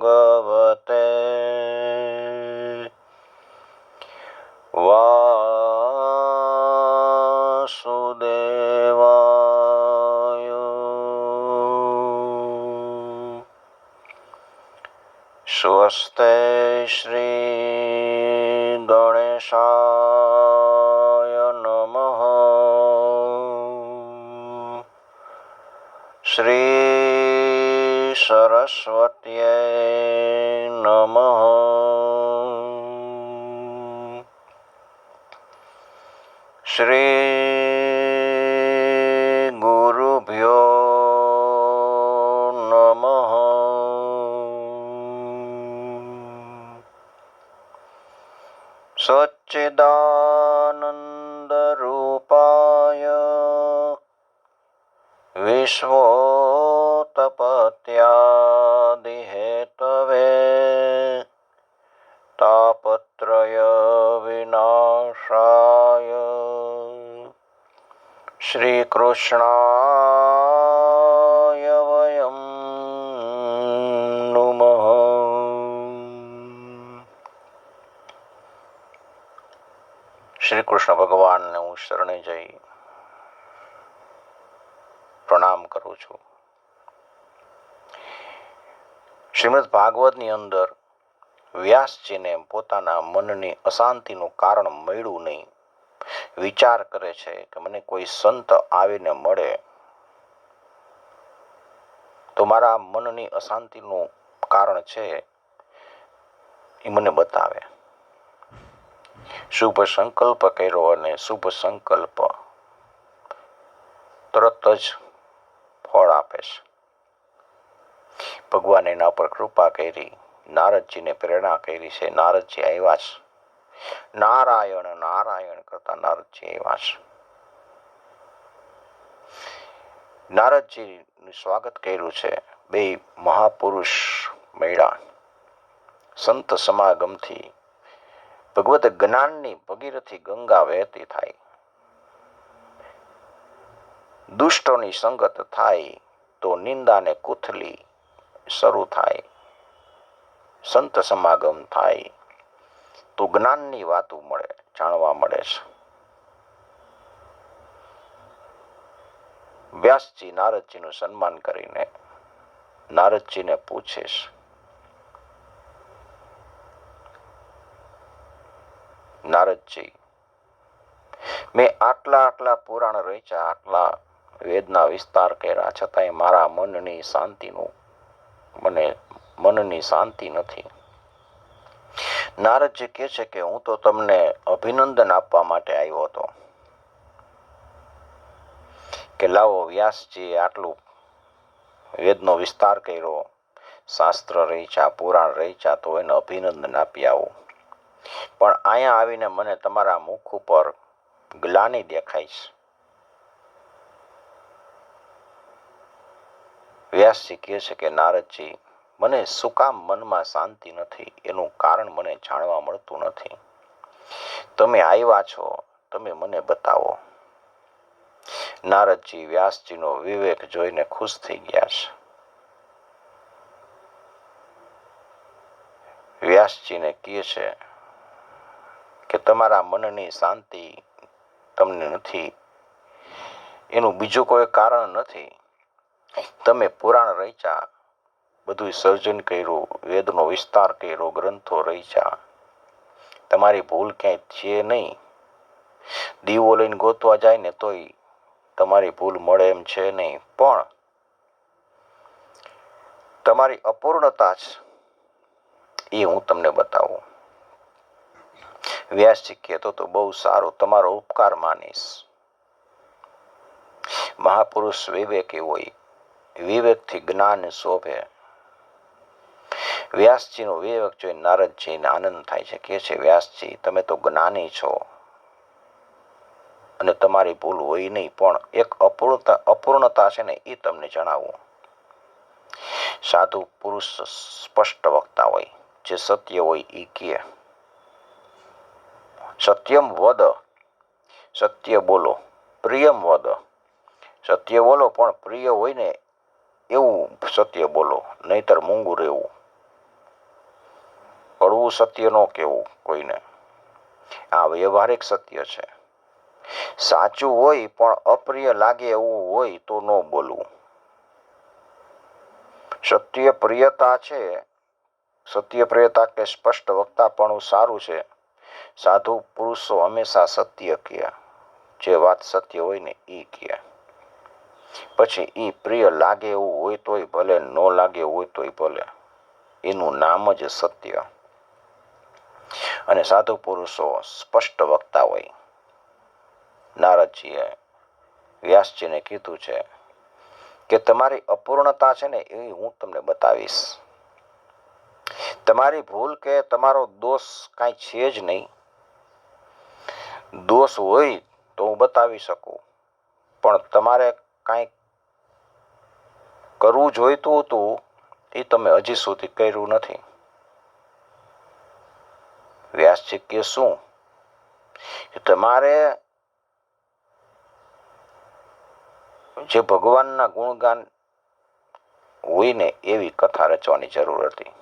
ભગવતે વાસુદેવાય સ્વસ્તે શ્રી ગણેશા નમ નમઃ. શ્રી શ્રીકૃષ્ણાય વયમ નુમ શ્રી કૃષ્ણ ભગવાનને હું શરણે જઈ પ્રણામ કરું છું. શ્રીમદ ભાગવતની અંદર વ્યાસજીને પોતાના મનની અશાંતિનું કારણ મળ્યું નહીં. વિચાર કરે છે કે મને કોઈ સંત આવીને મળે, તો મારા મનની અશાંતિનું કારણ છે એ મને બતાવે. શુભ સંકલ્પ કર્યો અને શુભ સંકલ્પ તરત જ ફળ આપે છે. ભગવાન એના પર કૃપા કરી, નારદજીને પ્રેરણા કરી છે. નારદજી આવ્યા છે. નારાયણ નારાયણ કરતા નારદજી વાસ નારદજીનું સ્વાગત કર્યું છે બે મહાપુરુષ મળ્યા સંત સમાગમથી ભગવત જ્ઞાનની ભગીરથી ગંગા વહેતી થાય. દુષ્ટોની સંગત થાય તો નિંદાને કુથલી શરૂ થાય. સંત સમાગમ થાય તો જ્ઞાનની વાતો મળે, જાણવા મળે છે. વ્યાસજી નારદજીનું સન્માન કરીને નારદજીને પૂછે છે, નારદજી, મેં આટલા આટલા પુરાણ રચ્યા, આટલા વેદના વિસ્તાર કર્યા, છતાંય મારા મનની શાંતિનું, મને મનની શાંતિ નથી. નારદજી કહે છે કે હું તો તમને અભિનંદન આપવા માટે આવ્યો હતો. કે લાવો વ્યાસજી આટલું વેદનો વિસ્તાર કર્યો. શાસ્ત્ર રહીચા, પુરાણ રહીચા તો એને અભિનંદન આપી આવું. પણ અહીંયા આવીને મને તમારા મુખ ઉપર ગ્લાની દેખાય છે વ્યાસજી કહે છે કે નારદજી મને શું કામ મનમાં શાંતિ નથી? એનું કારણ મને જાણવા મળતું નથી. તમે આવ્યા છો, તમે મને બતાવો. નારદજી વ્યાસજીનો વિવેક જોઈને ખુશ થઈ ગયા છે. વ્યાસજીને કહે છે કે તમારા મનની શાંતિ તમને નથી. એનું બીજું કોઈ કારણ નથી. તમે પુરાણ રચ્યા બધું સર્જન કર્યું, વેદનો વિસ્તાર કર્યો, ગ્રંથો રચ્યા. તમારી ભૂલ ક્યાંય છે નહીં. દીવો લઈને ગોતવા જાય ને તોય તમારી ભૂલ મળે એમ છે નહીં. પણ તમારી અપૂર્ણતા છે એ હું તમને બતાવું. વ્યાસજી કહેતો તો બહુ સારું, તમારો ઉપકાર માનીશ. મહાપુરુષ વિવેકી હોય, વિવેકથી જ્ઞાન શોભે. વ્યાસજીનો વિવેક જોઈને નારદજીને આનંદ થાય છે કે છે, વ્યાસજી, તમે તો જ્ઞાની છો અને તમારી ભૂલ હોય નહીં, પણ એક અપૂર્ણતા અપૂર્ણતા છે ને એ તમને જણાવું. સાધુ પુરુષ સ્પષ્ટ વક્તા હોય, જે સત્ય હોય એ કહે, સત્યમ વદ, સત્ય બોલો, પ્રિયમ વદ. સત્ય બોલો, પણ પ્રિય હોય ને, એવું સત્ય બોલો, નહીતર મૂંગું રહેવું. કડવું સત્ય ન કહેવું કોઈને. આ વ્યવહારિક સત્ય છે. સાચું હોય પણ અપ્રિય લાગે એવું હોય તો ન બોલવું. સત્ય પ્રિયતા છે. સત્યપ્રિયતા કે સ્પષ્ટ વક્તાપણું સારું છે. સાધુ પુરુષો હંમેશા સત્ય કહે. જે વાત સત્ય હોય ને એ કહે. પછી એ પ્રિય લાગે એવું હોય તોય ભલે, ન લાગે હોય તોય ભલે. એનું નામ જ સત્ય. અને સાધુ પુરુષો સ્પષ્ટ વક્તા હોય. નારદજીએ વ્યાસજીને કીધું છે કે તમારી અપૂર્ણતા છે ને એ હું તમને બતાવીશ. તમારી ભૂલ કે તમારો દોષ કાંઈ છે જ નહીં. દોષ હોય તો હું બતાવી શકું, પણ તમારે કાંઈક કરવું જોઈતું હતું એ તમે હજી સુધી કર્યું નથી. વ્યાસજી કે શું? તમારે જે ભગવાનના ગુણગાન હોય ને એવી કથા રચવાની જરૂર હતી.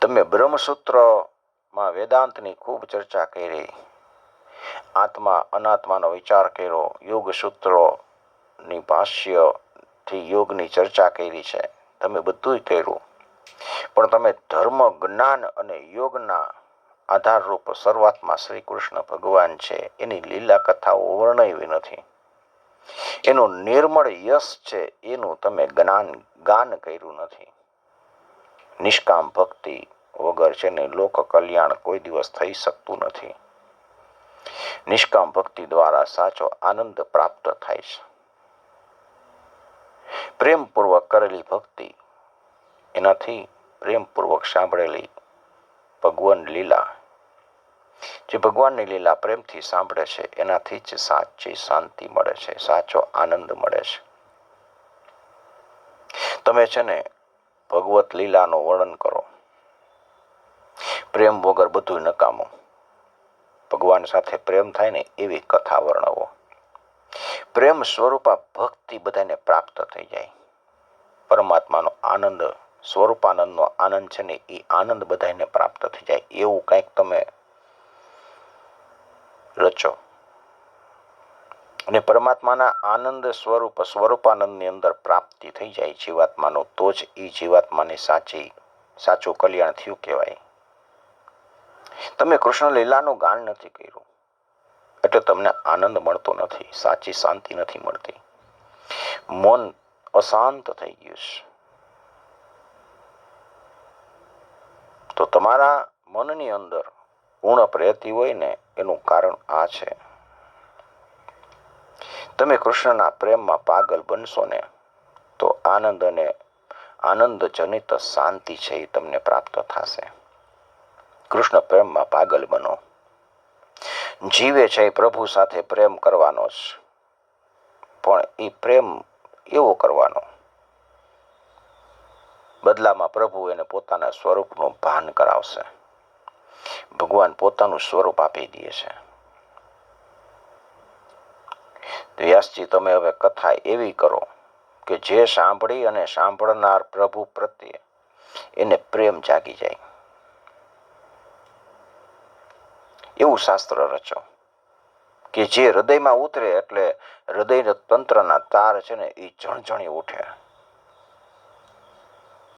તમે બ્રહ્મસૂત્રમાં વેદાંતની ખૂબ ચર્ચા કરી, આત્મા અનાત્માનો વિચાર કર્યો યોગ સૂત્રોની ભાષ્યથી યોગની ચર્ચા કરી છે. તમે બધું કર્યું. પણ તમે ધર્મ, જ્ઞાન અને યોગના આધારરૂપ શરૂઆતમાં શ્રી કૃષ્ણ ભગવાન છે. એની લીલા કથાઓ વર્ણવી નથી. એનું નિર્મળ યશ છે એનું તમે જ્ઞાન, ગાન કર્યું નથી. નિષ્કામ ભક્તિ વગર છે ને લોક કલ્યાણ કોઈ દિવસ થઈ શકતું નથી. નિષ્કામ ભક્તિ દ્વારા સાચો આનંદ પ્રાપ્ત થાય છે. પ્રેમપૂર્વક કરેલી ભક્તિ એનાથી પ્રેમપૂર્વક સાંભળેલી ભગવાન લીલા. જે ભગવાનની લીલા પ્રેમથી સાંભળે છે, એનાથી જ સાચી શાંતિ મળે છે, સાચો આનંદ મળે છે. તમે છે ને ભગવત લીલાનું વર્ણન કરો. પ્રેમ વગર બધું નકામું. ભગવાન સાથે પ્રેમ થાય ને એવી કથા વર્ણવો. પ્રેમ સ્વરૂપા ભક્તિ બધાને પ્રાપ્ત થઈ જાય. પરમાત્માનો આનંદ સ્વરૂપાનંદનો આનંદ છે ને એ આનંદ બધાને પ્રાપ્ત થઈ જાય. એવું કંઈક તમે રચો. અને પરમાત્માના આનંદ સ્વરૂપ, સ્વરૂપાનંદની અંદર પ્રાપ્તિ થઈ જાય જીવાત્માનો, તો જ એ જીવાત્માની સાચી, સાચું કલ્યાણ થયું કહેવાય. તમે કૃષ્ણ લીલાનું ગાન નથી કર્યું. એટલે તમને આનંદ મળતો નથી, સાચી શાંતિ નથી મળતી. મન અશાંત થઈ ગયું છે. તો તમારા મનની અંદર ઉણપ રહેતી હોય ને, એનું કારણ આ છે. તમે કૃષ્ણના પ્રેમમાં પાગલ બનશો ને, તો આનંદ અને આનંદ જનિત શાંતિ છે એ તમને પ્રાપ્ત થશે. કૃષ્ણ પ્રેમમાં પાગલ બનો. જીવે છે એ પ્રભુ સાથે પ્રેમ કરવાનો જ. પણ એ પ્રેમ એવો કરવાનો. બદલામાં પ્રભુ એને પોતાના સ્વરૂપનું ભાન કરાવશે. ભગવાન પોતાનું સ્વરૂપ આપી દે છે. વ્યાસજી, તમે હવે કથા એવી કરો કે જે સાંભળી અને સાંભળનાર પ્રભુ પ્રત્યે એને પ્રેમ જાગી જાય. એવું શાસ્ત્ર રચો કે જે હૃદયમાં ઉતરે એટલે હૃદય તંત્રના તાર છે ને એ જણજણી ઉઠે.